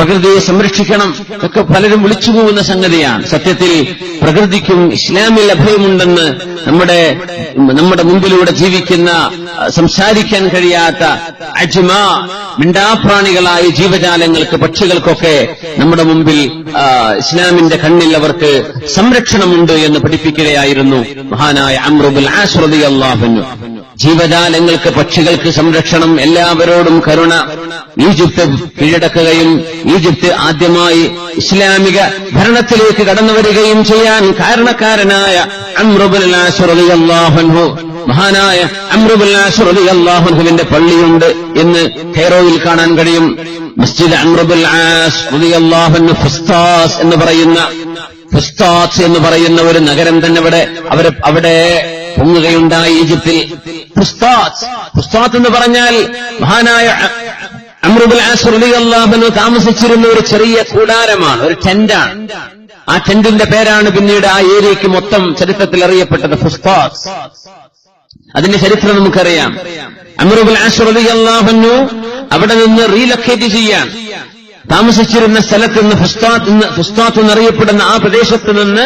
പ്രകൃതിയെ സംരക്ഷിക്കണം ഒക്കെ പലരും വിളിച്ചു പോകുന്ന സംഗതിയാണ്. സത്യത്തിൽ പ്രകൃതിക്കും ഇസ്ലാമിൽ അഭയമുണ്ടെന്ന് നമ്മുടെ നമ്മുടെ മുമ്പിലൂടെ ജീവിക്കുന്ന സംസാരിക്കാൻ കഴിയാത്ത അജ്മ മിണ്ടാപ്രാണികളായ ജീവജാലങ്ങൾക്ക് പക്ഷികൾക്കൊക്കെ നമ്മുടെ മുമ്പിൽ ഇസ്ലാമിന്റെ കണ്ണിൽ അവർക്ക് സംരക്ഷണമുണ്ട് എന്ന് പഠിപ്പിക്കുകയായിരുന്നു മഹാനായ അമ്രുബുൽ ആശ്രതി അള്ളാഹുന്നു ജീവജാലങ്ങൾക്ക് പക്ഷികൾക്ക് സംരക്ഷണം എല്ലാവരോടും കരുണ. ഈജിപ്ത് കീഴടക്കുകയും ഈജിപ്ത് ആദ്യമായി ഇസ്ലാമിക ഭരണത്തിലേക്ക് കടന്നു വരികയും ചെയ്യാൻ കാരണക്കാരനായ അള്ളാഹു മഹാനായ അള്ളാഹുവിന്റെ പള്ളിയുണ്ട് എന്ന് കൈറോയിൽ കാണാൻ കഴിയും. മസ്ജിദ് അമ്രുബുൽ ഫുസ്താസ് എന്ന് പറയുന്ന ഫുസ്താസ് എന്ന് പറയുന്ന ഒരു നഗരം തന്നെ അവിടെ അവർ അവിടെ പൊങ്ങുകയുണ്ടായി ഈജിപ്തിൽ. ഫുസ്താത്ത് എന്ന് പറഞ്ഞാൽ മഹാനായ അമ്രുബുൽ ആസ് റളിയല്ലാഹു താമസിച്ചിരുന്ന ഒരു ചെറിയ കൂടാരമാണ് ഒരു ടെന്റാണ്. ആ ടെന്റിന്റെ പേരാണ് പിന്നീട് ആ ഏരിയയ്ക്ക് മൊത്തം ചരിത്രത്തിൽ അറിയപ്പെട്ടത് ഫുസ്താസ് അതിന്റെ ചരിത്രം നമുക്കറിയാം. അമറുബുൽ അള്ളാഹുന്നു അവിടെ നിന്ന് റീലൊക്കേറ്റ് ചെയ്യാൻ താമസിച്ചിരുന്ന സ്ഥലത്ത് നിന്ന് ഫുസ്താത്ത് ഫുസ്താത്ത് എന്നറിയപ്പെടുന്ന ആ പ്രദേശത്ത് നിന്ന്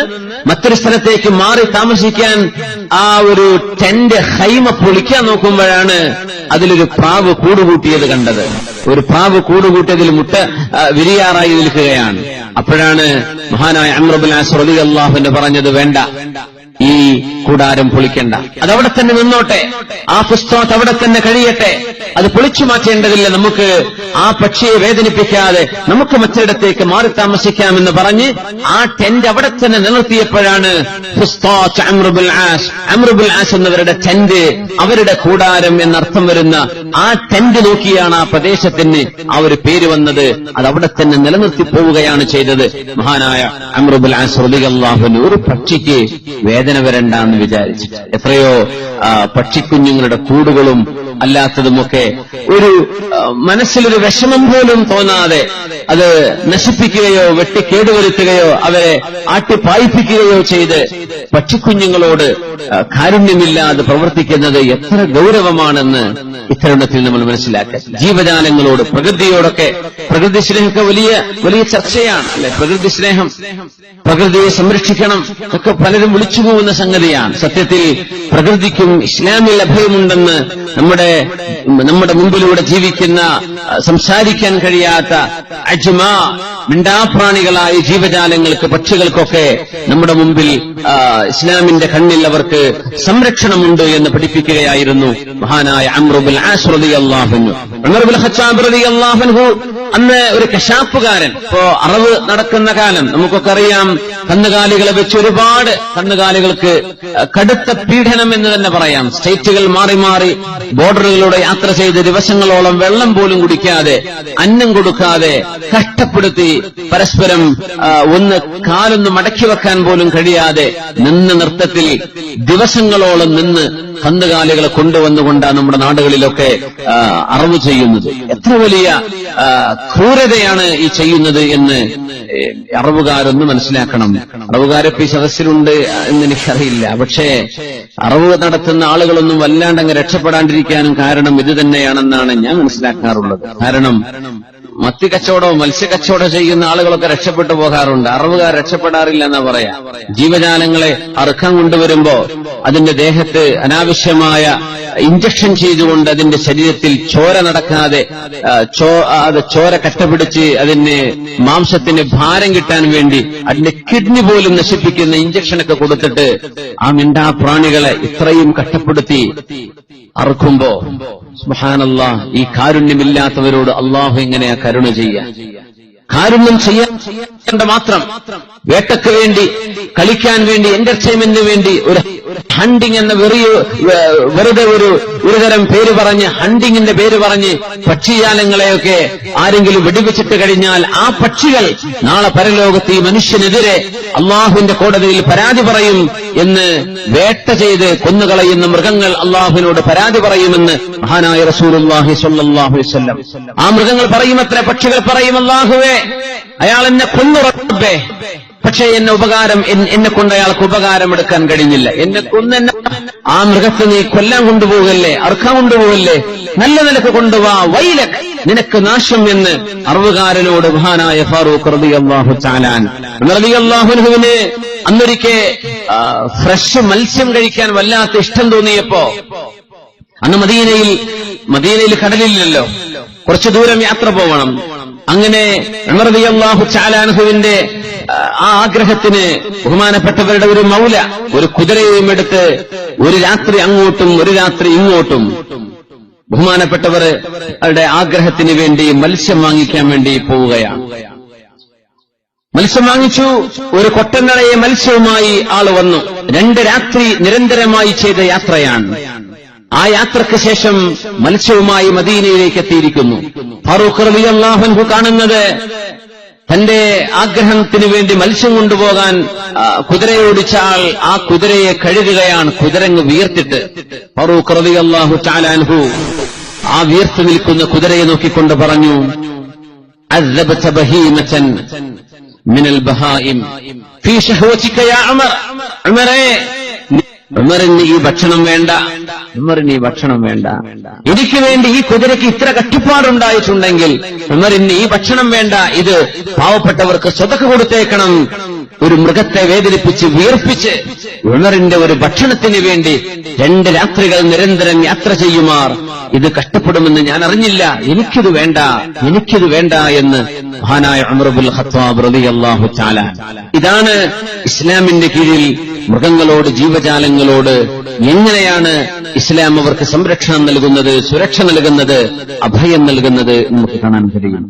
മറ്റൊരു സ്ഥലത്തേക്ക് മാറി താമസിക്കാൻ ആ ഒരു ടെന്റ് ഹൈമ പൊളിക്കാൻ നോക്കുമ്പോഴാണ് അതിലൊരു പ്രാവ് കൂടുകൂട്ടിയത് കണ്ടത്. ഒരു പ്രാവ് കൂടുകൂട്ടിയതിൽ മുട്ട വിരിയാറായി നിൽക്കുകയാണ്. അപ്പോഴാണ് മഹാനായ അമ്രബുൽ അലി അള്ളാഹുന്റെ പറഞ്ഞത് വേണ്ട. ഈ കൂടാരം പൊളിക്കണ്ട. അതവിടെ തന്നെ നിന്നോട്ടെ. ആ പുസ്തകത്ത് അവിടെ തന്നെ കഴിയട്ടെ. അത് പൊളിച്ചു മാറ്റേണ്ടതില്ല നമുക്ക്. ആ പക്ഷിയെ വേദനിപ്പിക്കാതെ നമുക്ക് മറ്റിടത്തേക്ക് മാറി താമസിക്കാമെന്ന് പറഞ്ഞ് ആ ടെന്റ് അവിടെ തന്നെ നിലനിർത്തിയപ്പോഴാണ് അമ്രുബുൽ ആസ്. അമ്രുബുൽ ആസ് എന്നവരുടെ ടെന്റ് അവരുടെ കൂടാരം എന്നർത്ഥം വരുന്ന ആ ടെന്റ് നോക്കിയാണ് ആ പ്രദേശത്തിന് ആ ഒരു പേര് വന്നത്. അത് അവിടെ തന്നെ നിലനിർത്തി പോവുകയാണ് ചെയ്തത്. മഹാനായ അമ്രുബുൽ ആസ് റളിയല്ലാഹുവിന് ഒരു പക്ഷിക്ക് വേദന വരണ്ടെന്ന് വിചാരിച്ചിട്ട് എത്രയോ പക്ഷിക്കുഞ്ഞുങ്ങളുടെ കൂടുകളും അല്ലാത്തതുമൊക്കെ ഒരു മനസ്സിലൊരു വിഷമം പോലും തോന്നാതെ അത് നശിപ്പിക്കുകയോ വെട്ടി കേടുവരുത്തുകയോ അവരെ ആട്ടിപ്പായിപ്പിക്കുകയോ ചെയ്ത് പക്ഷിക്കുഞ്ഞുങ്ങളോട് കാരുണ്യമില്ലാതെ പ്രവർത്തിക്കുന്നത് എത്ര ഗൗരവമാണെന്ന് ഇത്തരുണത്തിൽ നമ്മൾ മനസ്സിലാക്കുക ജീവജാലങ്ങളോട് പ്രകൃതിയോടൊക്കെ പ്രകൃതി സ്നേഹമൊക്കെ വലിയ വലിയ ചർച്ചയാണ് അല്ലെ? പ്രകൃതി സ്നേഹം പ്രകൃതിയെ സംരക്ഷിക്കണം ഒക്കെ പലരും വിളിച്ചു പോകുന്ന സംഗതിയാണ്. സത്യത്തിൽ പ്രകൃതിക്കും ഇസ്ലാമിൽ അഭയമുണ്ടെന്ന് നമ്മുടെ നമ്മുടെ നമ്മുടെ മുമ്പിലൂടെ ജീവിക്കുന്ന സംസാരിക്കാൻ കഴിയാത്ത അജ്മ മിണ്ടാപ്രാണികളായ ജീവജാലങ്ങൾക്ക് പക്ഷികൾക്കൊക്കെ നമ്മുടെ മുമ്പിൽ ഇസ്ലാമിന്റെ കണ്ണിൽ അവർക്ക് സംരക്ഷണമുണ്ട് എന്ന് പഠിപ്പിക്കുകയായിരുന്നു മഹാനായ അമ്രുബുൽ ആസ്രതി അള്ളാഹുനു അള്ളാഹുൻഹു അന്ന് ഒരു കശാപ്പുകാരൻ. ഇപ്പോ അറവ് നടക്കുന്ന കാലം നമുക്കൊക്കെ അറിയാം കന്നുകാലികളെ വെച്ച് ഒരുപാട് കന്നുകാലികൾക്ക് കടുത്ത പീഡനം എന്ന് തന്നെ പറയാം. സ്റ്റേറ്റുകൾ മാറി മാറി ബോർഡറുകളിലൂടെ യാത്ര ചെയ്ത് ദിവസങ്ങളോളം വെള്ളം പോലും കുടിക്കാതെ അന്നം കൊടുക്കാതെ കഷ്ടപ്പെടുത്തി പരസ്പരം ഒന്ന് കാലൊന്ന് മടക്കി വെക്കാൻ പോലും കഴിയാതെ നിന്ന് നൃത്തത്തിൽ ദിവസങ്ങളോളം നിന്ന് കന്നുകാലികളെ കൊണ്ടുവന്നുകൊണ്ടാണ് നമ്മുടെ നാടുകളിലൊക്കെ അറിവ് ചെയ്യുന്നത്. എത്ര വലിയ ക്രൂരതയാണ് ഈ ചെയ്യുന്നത് എന്ന് അറിവുകാരൊന്ന് മനസ്സിലാക്കണം. അറിവുകാരപ്പ് ഈ സദസ്സിലുണ്ട് എന്ന് എനിക്കറിയില്ല പക്ഷേ അറിവ് നടത്തുന്ന ആളുകളൊന്നും വല്ലാണ്ടങ്ങ് രക്ഷപ്പെടാണ്ടിരിക്കാനും കാരണം ഇത് തന്നെയാണെന്നാണ് ഞാൻ മനസ്സിലാക്കാറുള്ളത്. കാരണം മത്തി കച്ചവടവും മത്സ്യ കച്ചവടം ചെയ്യുന്ന ആളുകളൊക്കെ രക്ഷപ്പെട്ടു പോകാറുണ്ട്. അറവുകാർ രക്ഷപ്പെടാറില്ല എന്നാ പറയാ. ജീവജാലങ്ങളെ അർഹം കൊണ്ടുവരുമ്പോ അതിന്റെ ദേഹത്ത് അനാവശ്യമായ ഇഞ്ചക്ഷൻ ചെയ്തുകൊണ്ട് അതിന്റെ ശരീരത്തിൽ ചോര നടക്കാതെ അത് ചോര കട്ടപിടിച്ച് അതിന് മാംസത്തിന് ഭാരം കിട്ടാൻ വേണ്ടി അതിന്റെ കിഡ്നി പോലും നശിപ്പിക്കുന്ന ഇഞ്ചക്ഷനൊക്കെ കൊടുത്തിട്ട് ആ മിണ്ടാ പ്രാണികളെ ഇത്രയും കഷ്ടപ്പെടുത്തി അറുക്കുമ്പോ മഹാനല്ല ഈ കാരുണ്യമില്ലാത്തവരോട് അള്ളാഹു എങ്ങനെയാ കരുണ ചെയ്യാ കാരുണ്യം ചെയ്യാൻ ചെയ്യേണ്ട മാത്രം വേട്ടയ്ക്ക് വേണ്ടി കളിക്കാൻ വേണ്ടി എന്റർടൈൻമെന്റിന് വേണ്ടി ഒരു ഹണ്ടിങ് എന്ന വെറിയ വെറുതെ ഒരു ഒരുതരം പേര് പറഞ്ഞ് ഹണ്ടിങ്ങിന്റെ പേര് പറഞ്ഞ് പക്ഷിജാലങ്ങളെയൊക്കെ ആരെങ്കിലും വെടിവെച്ചിട്ട് കഴിഞ്ഞാൽ ആ പക്ഷികൾ നാളെ പരലോകത്ത് ഈ മനുഷ്യനെതിരെ അള്ളാഹുവിന്റെ കോടതിയിൽ പരാതി പറയും എന്ന് വേട്ട ചെയ്ത് കൊന്നുകളയുന്ന മൃഗങ്ങൾ അള്ളാഹുവിനോട് പരാതി പറയുമെന്ന് മഹാനായ അലൈഹി വസല്ലം. ആ മൃഗങ്ങൾ പറയുമത്രേ പക്ഷികൾ പറയും അള്ളാഹുവേ അയാൾ എന്നെ കൊന്നുറപ്പേ പക്ഷേ എന്നെ ഉപകാരം എന്നെ കൊണ്ട് അയാൾക്ക് ഉപകാരം എടുക്കാൻ കഴിഞ്ഞില്ല. എന്നെ കൊന്നെന്നെ ആ മൃഗത്തെ നീ കൊല്ലാൻ കൊണ്ടുപോകല്ലേ? അർക്കാൻ കൊണ്ടുപോകല്ലേ? നല്ല നിലയ്ക്ക് കൊണ്ടുപോവാ വൈല നിനക്ക് നാശം എന്ന് അറിവുകാരനോട് മഹാനായ ഫാറൂഖ് റബി അള്ളാഹു ചാലാൻ റബി അള്ളാഹുനുവിന് അന്നൊരിക്കെ ഫ്രഷ് മത്സ്യം കഴിക്കാൻ വല്ലാത്ത ഇഷ്ടം തോന്നിയപ്പോ അന്ന് മദീനയിൽ മദീനയിൽ കടലില്ലല്ലോ. കുറച്ചു ദൂരം യാത്ര പോകണം അങ്ങനെ അള്ളാഹു ചാലാൻഹുവിന്റെ ആ, ആഗ്രഹത്തിന് ബഹുമാനപ്പെട്ടവരുടെ ഒരു മൗല ഒരു കുതിരയെയും എടുത്ത് ഒരു രാത്രി അങ്ങോട്ടും ഒരു രാത്രി ഇങ്ങോട്ടും ബഹുമാനപ്പെട്ടവർ അവരുടെ ആഗ്രഹത്തിന് വേണ്ടി മത്സ്യം വാങ്ങിക്കാൻ വേണ്ടി പോവുകയാണ്. മത്സ്യം വാങ്ങിച്ചു ഒരു കൊട്ടൻ നിറയെ മത്സ്യവുമായി ആൾ വന്നു. രണ്ട് രാത്രി നിരന്തരമായി ചെയ്ത യാത്രയാണ്. ആ യാത്രയ്ക്ക് ശേഷം മത്സ്യവുമായി മദീനയിലേക്ക് എത്തിയിരിക്കുന്നു. ഫറൂഖ് റബിയല്ലാഹൻഹു കാണുന്നത് തന്റെ ആഗ്രഹത്തിന് വേണ്ടി മത്സ്യം കൊണ്ടുപോകാൻ കുതിരയോടിച്ചാൽ ആ കുതിരയെ കഴുകുകയാണ്. കുതിരങ്ങ് വീർത്തിട്ട് ഫറൂഖ് റബിയല്ലാഹു ചാലാൻഹു ആ വീർത്തു നിൽക്കുന്ന കുതിരയെ നോക്കിക്കൊണ്ട് പറഞ്ഞു മിനൽ ബഹായിം ഫീ ഷഹ്വതിക യാ ഉമർ ഉമറേ ഉമറിന് ഈ ഭക്ഷണം വേണ്ട. ഉമറിന് ഈ ഭക്ഷണം വേണ്ട. എനിക്ക് വേണ്ടി ഈ കുതിരയ്ക്ക് ഇത്ര കട്ടിപ്പാടുണ്ടായിട്ടുണ്ടെങ്കിൽ ഉമറിന് ഈ ഭക്ഷണം വേണ്ട. ഇത് പാവപ്പെട്ടവർക്ക് സ്വതക്ക് കൊടുത്തേക്കണം. ഒരു മൃഗത്തെ വേദനിപ്പിച്ച് വീർപ്പിച്ച് ഉമറിന്റെ ഒരു ഭക്ഷണത്തിന് വേണ്ടി രണ്ട് രാത്രികൾ നിരന്തരം യാത്ര ചെയ്യുമാർ. ഇത് കഷ്ടപ്പെടുമെന്ന് ഞാൻ അറിഞ്ഞില്ല. എനിക്കിത് വേണ്ട. എനിക്കിത് വേണ്ട എന്ന് മഹാനായ അമറുബുൽ ഖത്താബ് റളിയല്ലാഹു തആല. ഇതാണ് ഇസ്ലാമിന്റെ കീഴിൽ മൃഗങ്ങളോട് ജീവജാലങ്ങളോട് എങ്ങനെയാണ് ഇസ്ലാം അവർക്ക് സംരക്ഷണം നൽകുന്നത് സുരക്ഷ നൽകുന്നത് അഭയം നൽകുന്നത് നമുക്ക് കാണാൻ കഴിയും.